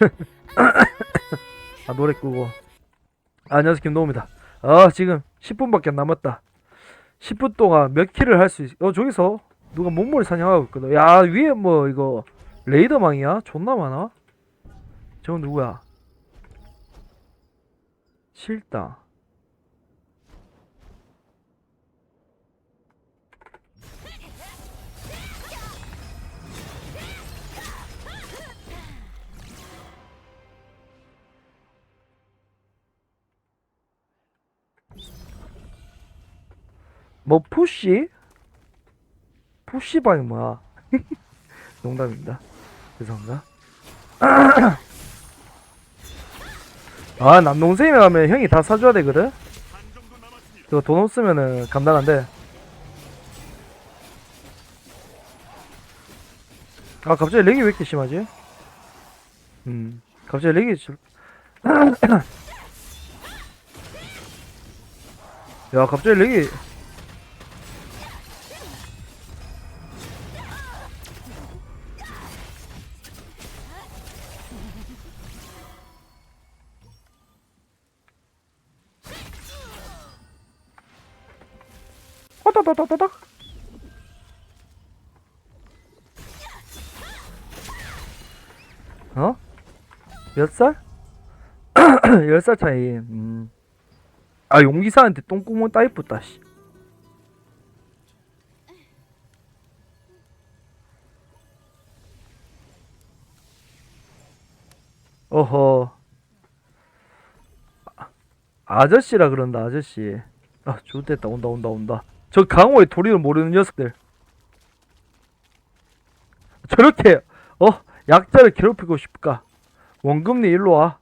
아 노래 끄고. 아, 안녕하세요 김동호입니다. 아 지금 10분밖에 안 남았다. 10분 동안 몇 킬을 할 수 있... 어 저기서 누가 몸머리 사냥하고 있거든. 야 위에 뭐 이거 레이더망이야? 존나 많아? 저건 누구야? 실다 뭐 푸시? 푸시방이 뭐야? 농담입니다. 죄송합니다. 아 남동생이 하면 형이 다 사줘야 되거든. 그거 돈 없으면은 감당 안 돼. 아 갑자기 렉이 왜 이렇게 심하지? 음 갑자기 렉이 좀... 야 갑자기 렉이 호다다다다닥 어? 몇 살? 열 살 차이 음. 아 용기사한테 똥구멍 따위 뿌다 씨 어허 아, 아저씨라 그런다 아저씨 아 좋됐다 온다 온다 온다 저 강호의 도리를 모르는 녀석들. 저렇게 어 약자를 괴롭히고 싶을까? 원금니 일로 와.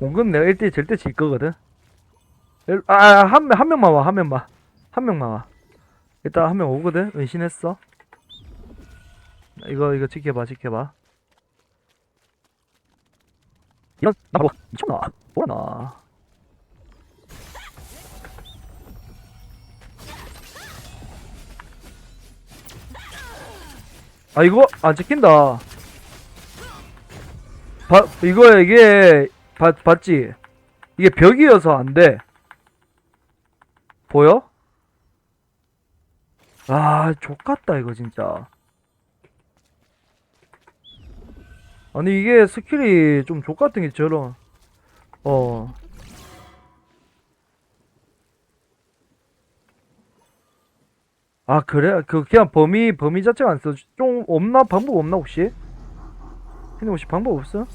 원금 내가 1대1 절대 질 거거든. 아한 한 명만 와 한 명만. 한 명만 와. 일단 한 명 오거든? 은신했어. 이거 이거 지켜봐 지켜봐. 이런 나봐 미쳤나? 뭐라 나 아 이거 안 찍힌다. 바, 이거 이게 봤, 봤지? 이게 벽이어서 안돼. 보여? 아 족같다 이거 진짜. 아니 이게 스킬이 좀 족같은 게 저런. 어 아 그래? 그 그냥 범위 범위 자체가 안 써. 좀 없나 방법 없나 혹시? 근데 혹시 방법 없어?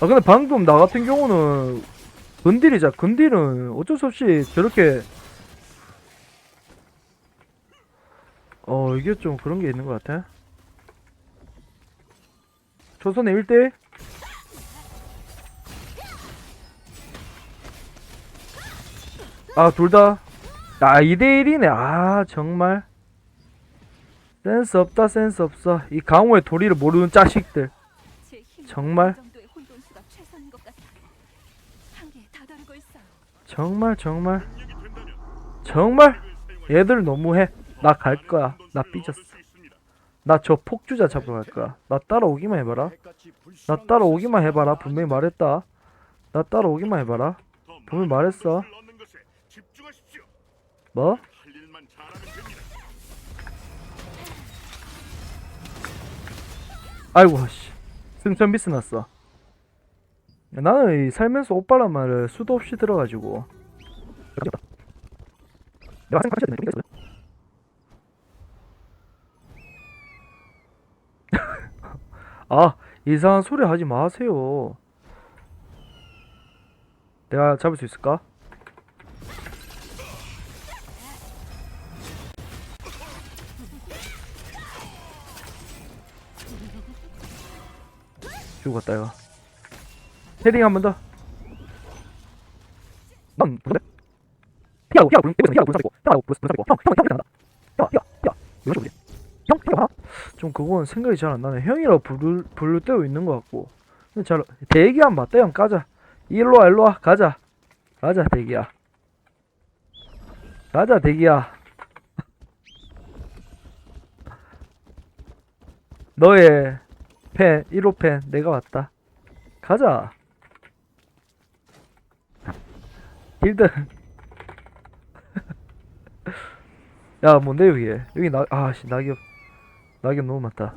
아 근데 방금 나 같은 경우는 근딜이자 근딜은 어쩔 수 없이 저렇게 어 이게 좀 그런 게 있는 것 같아. 조선의 1대1 아 둘 다. 아 2대1이네. 아 정말. 센스 없다 센스 없어. 이 강호의 도리를 모르는 힘은 정말? 정말 정말. 정말. 얘들 너무해. 나 갈 거야. 나 삐졌어 나 저 폭주자 잡으러 갈 거야 나 따라오기만 해봐라. 나 따라오기만 해봐라. 분명히 말했다. 나 따라오기만 해봐라. 분명히 말했어. 뭐? 아이고 씨. 승천 미스 났어. 야, 나는 이 살면서 오빠란 말을 수도 없이 들어가지고. 내가 생각하셨는 게 있어요 아 이상한 소리 하지 마세요 내가 잡을 수 있을까? 죽었다 이거 헤딩 한 번 더. 넌 누구래? 피하고 피하고 불 피하고 불 살리고 피하고 불 살리고 형, 형, 형, 형, 형, 형, 이런 식으로 형, 피하고 좀 그건 생각이 잘 안 나네. 형이라고 부를 부를 때도 있는 것 같고. 근데 잘 대기 한 맞다 형 가자. 일로 와 일로 와. 가자. 가자 대기야. 가자 대기야. 너의 팬 1호 팬 내가 왔다. 가자. 길드. 야 뭔데 여기? 여기 나 아씨 낙엽 낙엽 너무 많다.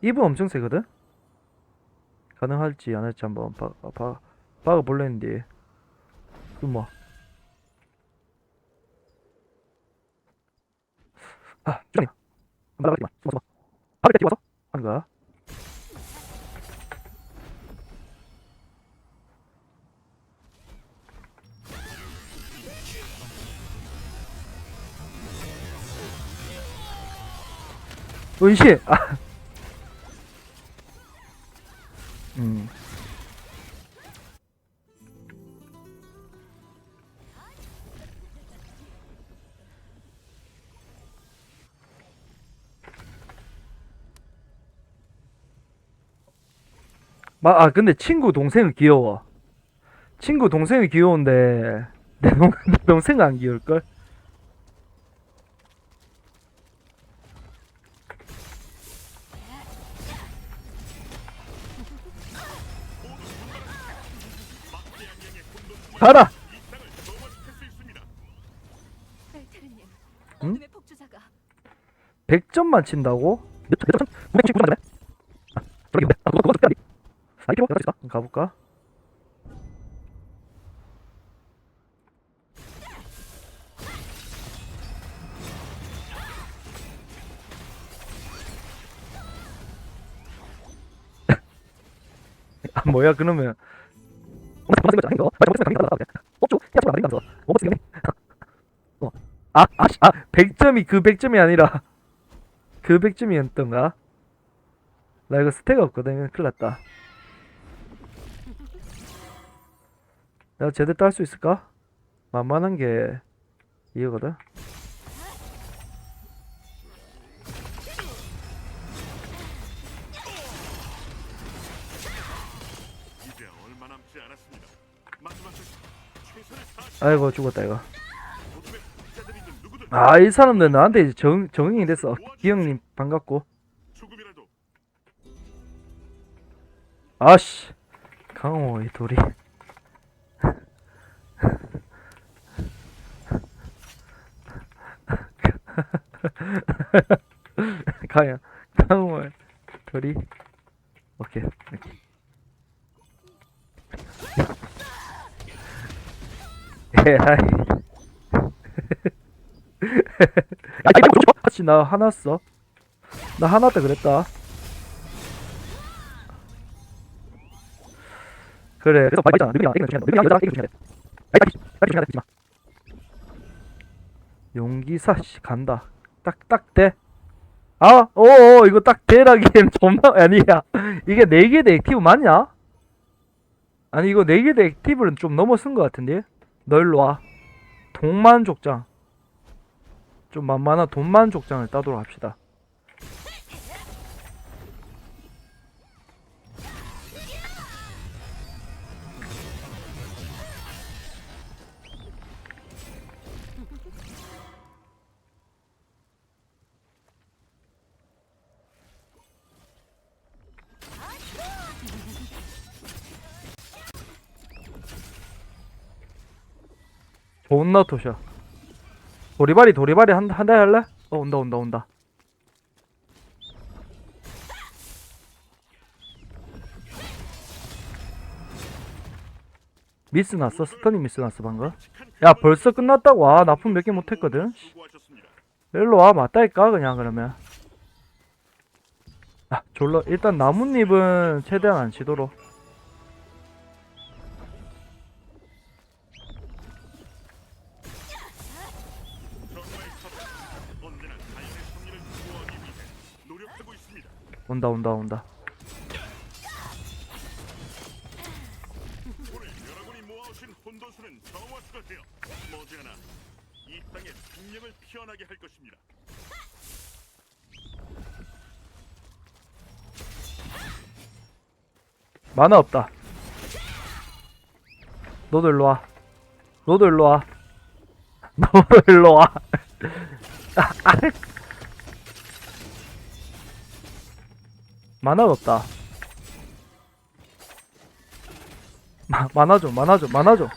입은 엄청 세거든? 가능할지 안 할지 한번 봐, 봐, 박아볼래 했는데. 그뭐 아 주장님 나가지 마 숨어 숨어. 박을 때 뛰어서 하는 은신 아 음. 마, 아 근데 친구 동생은 귀여워. 친구 동생이 귀여운데 내, 동, 내 동생은 안 귀여울걸? 가라! 응? 어둠의 폭주자가 100점만 친다고? 몇 점? 몇 점? 999점 네 아, 저기 근데 아, 그거 그거 어떻게 아? 가볼까? 아 뭐야 그러면 뭔가 생각 아닌 거? 맞아 뭔가 생각 아닌 거? 없죠? 해야지 아닌 거 뭔가 생각 어. 아, 아, 씨, 아, 100점이 그 100점이 아니라 그 100점이었던가? 나 이거 스태가 없거든. 큰일 났다. 내가 제대로 딸 수 있을까? 만만한 게 이거거든. 아이고 죽었다 이거. 아 이 사람들 나한테 이제 정 정응이 됐어. 기영님 반갑고. 아씨 강호 이 돌이. 가야 강호 돌이. 오케이. 오케이. 에라이. 야, 같이 나 하나 써. 나 하나 때 그랬다. 그래. 그래서 말 있잖아. 누구야? 이거 중요해. 누구야? 여자랑 이거 중요해. 빨리, 빨리 중요하다. 마. 용기사 씨 간다. 딱딱 돼. 아, 오, 오 이거 딱 대라기엔 존나 아니야. 이게 네개대 액티브 맞냐? 아니 이거 네개대 액티브는 좀 넘어선 것 같은데. 너 일로 와. 동만 족장. 좀 만만한 돈만 족장을 따도록 합시다. 존나 토셔. 도리발이 도리발이 한한달 할래? 어 온다 온다 온다. 미스 났어 스턴이 미스 났어 방금. 야 벌써 끝났다고 아 납품 몇 개 못했거든. 수고하셨습니다. 일로 와 맞다니까 그냥 그러면. 아 졸라 일단 나뭇잎은 최대한 안 치도록. 게할 것입니다. 만화 없다. 너도 일로 와. 너도 일로 와. 너도 일로 와. 아, 아. 없다. 마, 만화 좀, 만화 좀, 만화 좀,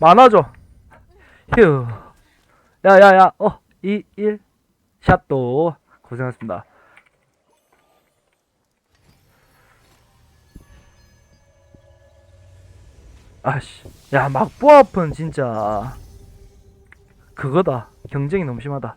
만화 좀. 휴. 야, 야, 야, 어, 2, 1, 샷도. 고생하셨습니다. 아씨, 야, 막보아픈 진짜. 그거다. 경쟁이 너무 심하다.